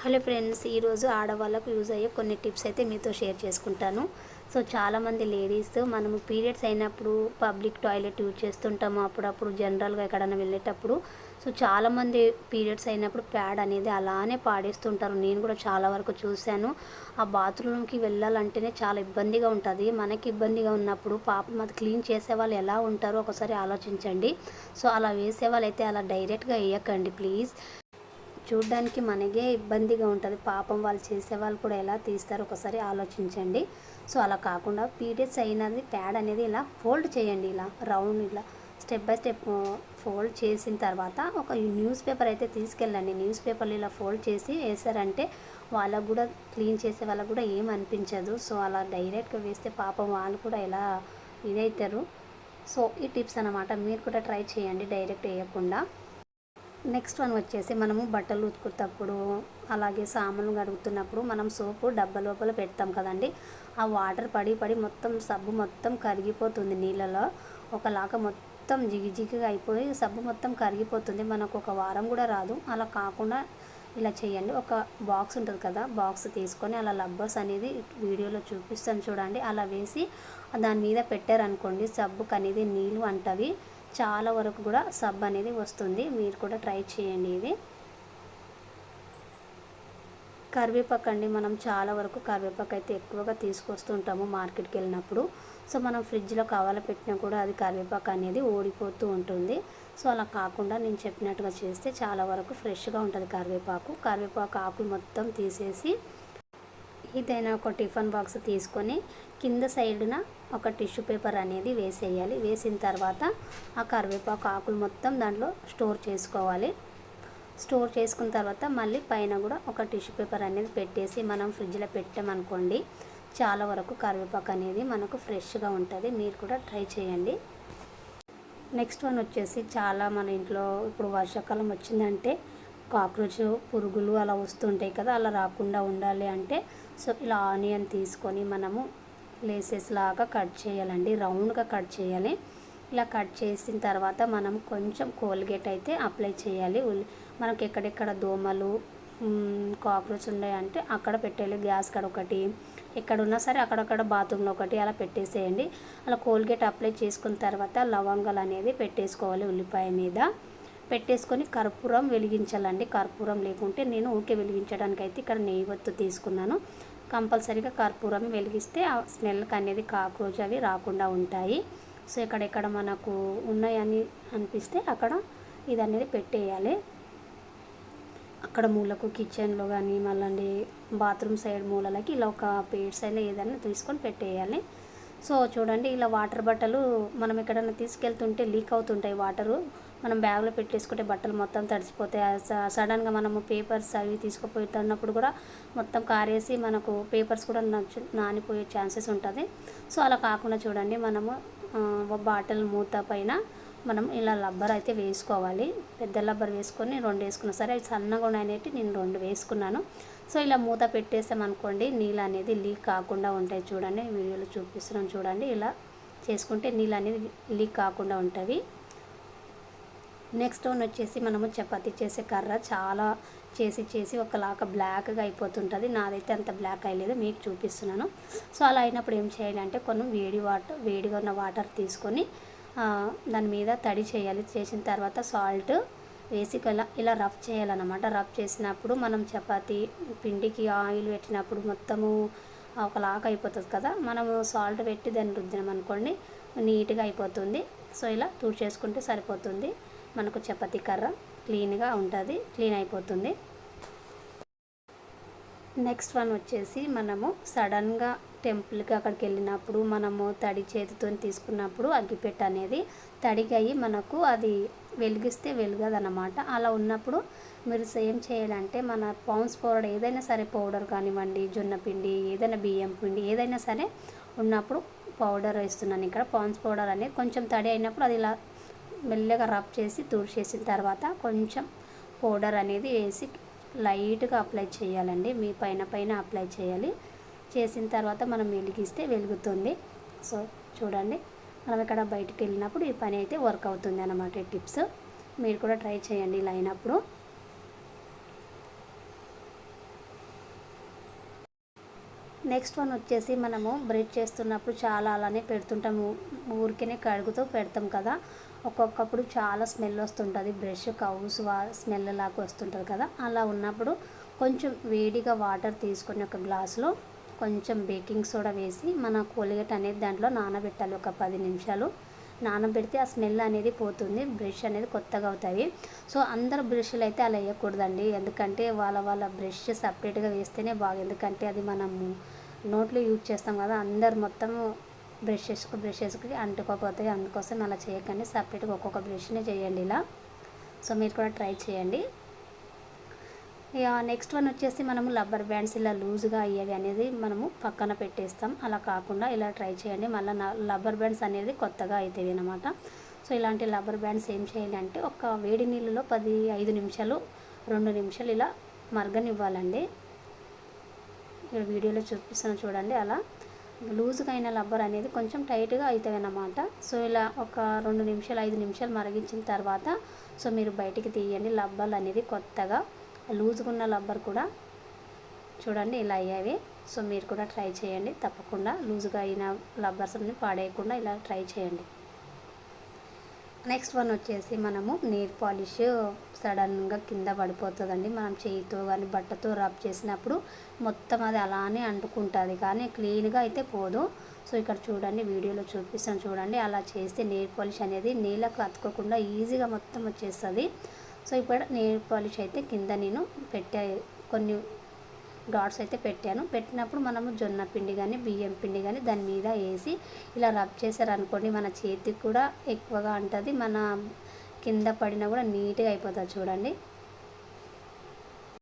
Hello friends ఈరోజు ఆడవాళ్ళకు use అయ్యే కొన్ని టిప్స్ అయితే మీతో షేర్ చేసుకుంటాను. సో చాలామంది లేడీస్ మనము పీరియడ్స్ అయినప్పుడు పబ్లిక్ టాయిలెట్ యూజ్ చేస్తుంటాము. అప్పుడప్పుడు జనరల్గా ఎక్కడైనా వెళ్ళేటప్పుడు. సో చాలామంది పీరియడ్స్ అయినప్పుడు ప్యాడ్ అనేది అలానే పాడేస్తుంటారు. నేను కూడా చాలా వరకు చూశాను. ఆ బాత్రూమ్కి వెళ్ళాలంటేనే చాలా ఇబ్బందిగా ఉంటుంది. మనకి ఇబ్బందిగా ఉన్నప్పుడు పాపం అది క్లీన్ చేసే వాళ్ళు ఎలా ఉంటారో ఒకసారి ఆలోచించండి. సో అలా వేసే వాళ్ళు అయితే అలా డైరెక్ట్గా వేయకండి ప్లీజ్. చూడ్డానికి మనకే ఇబ్బందిగా ఉంటుంది. పాపం వాళ్ళు చేసే వాళ్ళు కూడా ఎలా తీస్తారు ఒకసారి ఆలోచించండి. సో అలా కాకుండా పీరియడ్స్ అయినది ప్యాడ్ అనేది ఇలా ఫోల్డ్ చేయండి ఇలా రౌండ్ ఇలా. స్టెప్ బై స్టెప్ ఫోల్డ్ చేసిన తర్వాత ఒక న్యూస్ పేపర్ అయితే తీసుకెళ్ళండి. న్యూస్ పేపర్లు ఇలా ఫోల్డ్ చేసి వేసారంటే వాళ్ళకు కూడా క్లీన్ చేసే వాళ్ళకు కూడా ఏం అనిపించదు. సో అలా డైరెక్ట్గా వేస్తే పాపం వాళ్ళు కూడా ఎలా ఇదవుతారు సో ఈ టిప్స్ అన్నమాట. మీరు కూడా ట్రై చేయండి. డైరెక్ట్ వేయకుండా. నెక్స్ట్ వన్ వచ్చేసి మనము బట్టలు ఉతుకుతప్పుడు అలాగే సామాన్లు కడుగుతున్నప్పుడు మనం సోపు డబ్బా లోపల పెడతాం కదండి. ఆ వాటర్ పడి పడి మొత్తం సబ్బు మొత్తం కరిగిపోతుంది నీళ్ళలో. ఒకలాగా మొత్తం జిగిజిగిగా అయిపోయి సబ్బు మొత్తం కరిగిపోతుంది. మనకు ఒక వారం కూడా రాదు. అలా కాకుండా ఇలా చేయండి. ఒక బాక్స్ ఉంటుంది కదా బాక్స్ తీసుకొని అలా లబ్బర్స్ అనేది వీడియోలో చూపిస్తాను చూడండి. అలా వేసి దాని మీద పెట్టారనుకోండి సబ్బుకు అనేది నీళ్ళు అంటవి. చాలా వరకు కూడా సబ్ అనేది వస్తుంది. మీరు కూడా ట్రై చేయండి ఇది. కరివేపాకు అండి మనం చాలా వరకు కరివేపాకు అయితే ఎక్కువగా తీసుకొస్తుంటాము మార్కెట్కి వెళ్ళినప్పుడు. సో మనం ఫ్రిడ్జ్లో కావాల పెట్టినా కూడా అది కరివేపాకు అనేది ఓడిపోతూ ఉంటుంది. సో అలా కాకుండా నేను చెప్పినట్టుగా చేస్తే చాలా వరకు ఫ్రెష్గా ఉంటుంది కరివేపాకు. కరివేపాకు ఆకులు మొత్తం తీసేసి ఏదైనా ఒక టిఫిన్ బాక్స్ తీసుకొని కింద సైడ్న ఒక టిష్యూ పేపర్ అనేది వేసేయాలి. వేసిన తర్వాత ఆ కరివేపాకు ఆకులు మొత్తం దాంట్లో స్టోర్ చేసుకోవాలి. స్టోర్ చేసుకున్న తర్వాత మళ్ళీ పైన కూడా ఒక టిష్యూ పేపర్ అనేది పెట్టేసి మనం ఫ్రిడ్జ్లో పెట్టామనుకోండి చాలా వరకు కరివేపాకు అనేది మనకు ఫ్రెష్గా ఉంటుంది. మీరు కూడా ట్రై చేయండి. నెక్స్ట్ వన్ వచ్చేసి చాలా మన ఇంట్లో ఇప్పుడు వర్షాకాలం వచ్చిందంటే కాక్రోచ్ పురుగులు అలా వస్తుంటాయి కదా అలా రాకుండా ఉండాలి అంటే సో ఇలా ఆనియన్ తీసుకొని మనము లేసెస్ లాగా కట్ చేయాలండి రౌండ్గా కట్ చేయాలి. ఇలా కట్ చేసిన తర్వాత మనం కొంచెం కోల్గేట్ అయితే అప్లై చేయాలి. మనకి ఎక్కడెక్కడ దోమలు కాక్రోచ్ ఉన్నాయంటే అక్కడ పెట్టేయాలి గ్యాస్ కాడ ఒకటి ఎక్కడున్నా సరే అక్కడక్కడ బాత్రూంలో ఒకటి అలా పెట్టేసేయండి. అలా కోల్గేట్ అప్లై చేసుకున్న తర్వాత లవంగాలు అనేది పెట్టేసుకోవాలి ఉల్లిపాయ మీద. పెట్టేసుకొని కర్పూరం వెలిగించాలండి. కర్పూరం లేకుంటే నేను ఊకే వెలిగించడానికి అయితే ఇక్కడ నెయ్యి వత్తు తీసుకున్నాను. కంపల్సరీగా కర్పూరం వెలిగిస్తే ఆ స్మెల్కి అనేది కాక్రోజ్ అవి రాకుండా ఉంటాయి. సో ఎక్కడెక్కడ మనకు ఉన్నాయని అనిపిస్తే అక్కడ ఇది అనేది పెట్టేయాలి. అక్కడ మూలకు కిచెన్లో కానీ మళ్ళీ బాత్రూమ్ సైడ్ మూలలకి ఇలా ఒక పేడ్స్ అయినా ఏదైనా తీసుకొని పెట్టేయాలి. సో చూడండి ఇలా వాటర్ బట్టలు మనం ఎక్కడైనా తీసుకెళ్తుంటే లీక్ అవుతుంటాయి వాటరు. మనం బ్యాగ్లో పెట్టేసుకుంటే బట్టలు మొత్తం తడిసిపోతాయి. సడన్గా మనము పేపర్స్ అవి తీసుకుపోతున్నప్పుడు కూడా మొత్తం కారేసి మనకు పేపర్స్ కూడా నచ్చు నానిపోయే ఛాన్సెస్ ఉంటుంది. సో అలా కాకుండా చూడండి మనము బాటిల్ మూత పైన మనం ఇలా రబ్బర్ అయితే వేసుకోవాలి. పెద్ద రబ్బర్ వేసుకొని రెండు వేసుకున్నా సరే అవి సన్నగా ఉన్నాయనేటి నేను రెండు వేసుకున్నాను. సో ఇలా మూత పెట్టేసామనుకోండి నీళ్ళు అనేది లీక్ కాకుండా ఉంటాయి చూడండి. వీడియోలో చూపిస్తున్నాను చూడండి. ఇలా చేసుకుంటే నీళ్ళు అనేది లీక్ కాకుండా ఉంటుంది నెక్స్ట్ వన్ వచ్చేసి మనము చపాతీ చేసే కర్ర చాలా చేసి చేసి ఒకలాగా బ్లాక్గా అయిపోతుంటుంది. నాదైతే అంత బ్లాక్ అయ్యలేదు మీకు చూపిస్తున్నాను. సో అలా అయినప్పుడు ఏం చేయాలంటే కొన్ని వేడి వాటర్ వేడిగా ఉన్న వాటర్ తీసుకొని దాని మీద తడి చేయాలి. చేసిన తర్వాత సాల్ట్ వేసి ఇలా ఇలా రఫ్ చేయాలన్నమాట. రఫ్ చేసినప్పుడు మనం చపాతీ పిండికి ఆయిల్ పెట్టినప్పుడు మొత్తము ఒకలాగా అయిపోతుంది కదా. మనము సాల్ట్ పెట్టి దాన్ని రుద్దినాం అనుకోండి నీట్గా అయిపోతుంది. సో ఇలా టూర్ చేసుకుంటే సరిపోతుంది. మనకు చపాతీ కర్ర క్లీన్గా ఉంటుంది క్లీన్ అయిపోతుంది. నెక్స్ట్ వన్ వచ్చేసి మనము సడన్గా టెంపుల్కి అక్కడికి వెళ్ళినప్పుడు మనము తడి చేతితో తీసుకున్నప్పుడు అగ్గిపెట్ట అనేది తడిగయి మనకు అది వెలిగిస్తే వెలుగదనమాట అలా ఉన్నప్పుడు మీరు సేమ్ చేయాలంటే మన పౌన్స్ పౌడర్ ఏదైనా సరే పౌడర్ కానివ్వండి జొన్న పిండి ఏదైనా బియ్యం పిండి ఏదైనా సరే ఉన్నప్పుడు పౌడర్ వేస్తున్నాను. ఇక్కడ పౌన్స్ పౌడర్ అనేది కొంచెం తడి అయినప్పుడు అది ఇలా మెల్లగా రబ్ చేసి తుడిచేసిన తర్వాత కొంచెం పౌడర్ అనేది వేసి లైట్గా అప్లై చేయాలండి. మీ పైన పైన అప్లై చేయాలి. చేసిన తర్వాత మనం వెలిగిస్తే వెలుగుతుంది. సో చూడండి. మనం ఇక్కడ బయటికి వెళ్ళినప్పుడు ఈ పని అయితే వర్క్ అవుతుంది అన్నమాట. టిప్స్ మీరు కూడా ట్రై చేయండి ఇలా అయినప్పుడు నెక్స్ట్ వన్ వచ్చేసి మనము బ్రెడ్ చేస్తున్నప్పుడు చాలా అలానే పెడుతుంటాము. ఊరికేనే కడుగుతూ పెడతాం కదా. ఒక్కొక్కప్పుడు చాలా స్మెల్ వస్తుంటుంది. బ్రష్ కౌస్ వా స్మెల్ లాగా వస్తుంటుంది కదా. అలా ఉన్నప్పుడు కొంచెం వేడిగా వాటర్ తీసుకొని ఒక గ్లాసులో కొంచెం బేకింగ్ సోడా వేసి మన కోలిగేట్ అనేది దాంట్లో నానబెట్టాలి ఒక పది నిమిషాలు. నానబెడితే ఆ స్మెల్ అనేది పోతుంది బ్రష్ అనేది కొత్తగా అవుతాయి. సో అందరు బ్రష్లు అయితే అలా వేయకూడదండి. ఎందుకంటే వాళ్ళ వాళ్ళ బ్రష్ సపరేట్గా వేస్తేనే బాగా. ఎందుకంటే అది మనము నోట్లో యూజ్ చేస్తాం కదా అందరు మొత్తం బ్రషెస్కి బ్రషెస్కి అంటుకోపోతాయి అందుకోసం అలా చేయకండి. సపరేట్గా ఒక్కొక్క బ్రష్ని చేయండి ఇలా. సో మీరు కూడా ట్రై చేయండి. ఇక నెక్స్ట్ వన్ వచ్చేసి మనము రబ్బర్ బ్యాండ్స్ ఇలా లూజ్గా అయ్యేవి అనేది మనము పక్కన పెట్టేస్తాం. అలా కాకుండా ఇలా ట్రై చేయండి. మళ్ళీ రబ్బర్ బ్యాండ్స్ అనేది కొత్తగా అవుతాయి అనమాట సో ఇలాంటి రబ్బర్ బ్యాండ్స్ ఏం చేయాలి అంటే ఒక వేడి నీళ్ళలో పది ఐదు నిమిషాలు రెండు నిమిషాలు ఇలా మరగనివ్వాలండి. ఇక్కడ వీడియోలో చూపిస్తాను చూడండి అలా. లూజ్గా అయిన రబ్బర్ అనేది కొంచెం టైట్గా అవుతుంది అన్నమాట సో ఇలా ఒక రెండు నిమిషాలు ఐదు నిమిషాలు మరిగించిన తర్వాత సో మీరు బయటికి తీయండి. రబ్బర్లు అనేది కొత్తగా లూజ్గా ఉన్న రబ్బర్ కూడా చూడండి ఇలా అయ్యేవి. సో మీరు కూడా ట్రై చేయండి. తప్పకుండా లూజ్గా అయిన రబ్బర్స్ అన్ని పాడేయకుండా ఇలా ట్రై చేయండి. నెక్స్ట్ వన్ వచ్చేసి మనము నెయిల్ పాలిష్ సడన్గా కింద పడిపోతుందండి. మనం చేయితో కానీ బట్టతో రబ్ చేసినప్పుడు మొత్తం అది అలానే అంటుకుంటుంది. కానీ క్లీన్గా అయితే పోదు. సో ఇక్కడ చూడండి వీడియోలో చూపిస్తాను చూడండి. అలా చేస్తే నెయిల్ పాలిష్ అనేది నీళ్ళకు అతుకోకుండా ఈజీగా మొత్తం వచ్చేస్తుంది. సో ఇప్పుడు నెయిల్ పాలిష్ అయితే కింద నేను పెట్టే కొన్ని డాట్స్ అయితే పెట్టాను. పెట్టినప్పుడు మనము జొన్న పిండి కానీ బియ్యం పిండి కానీ దాని మీద వేసి ఇలా రబ్ చేశారనుకోండి మన చేతికి కూడా ఎక్కువగా ఉంటుంది మన కింద పడినా కూడా నీట్గా అయిపోతుంది చూడండి.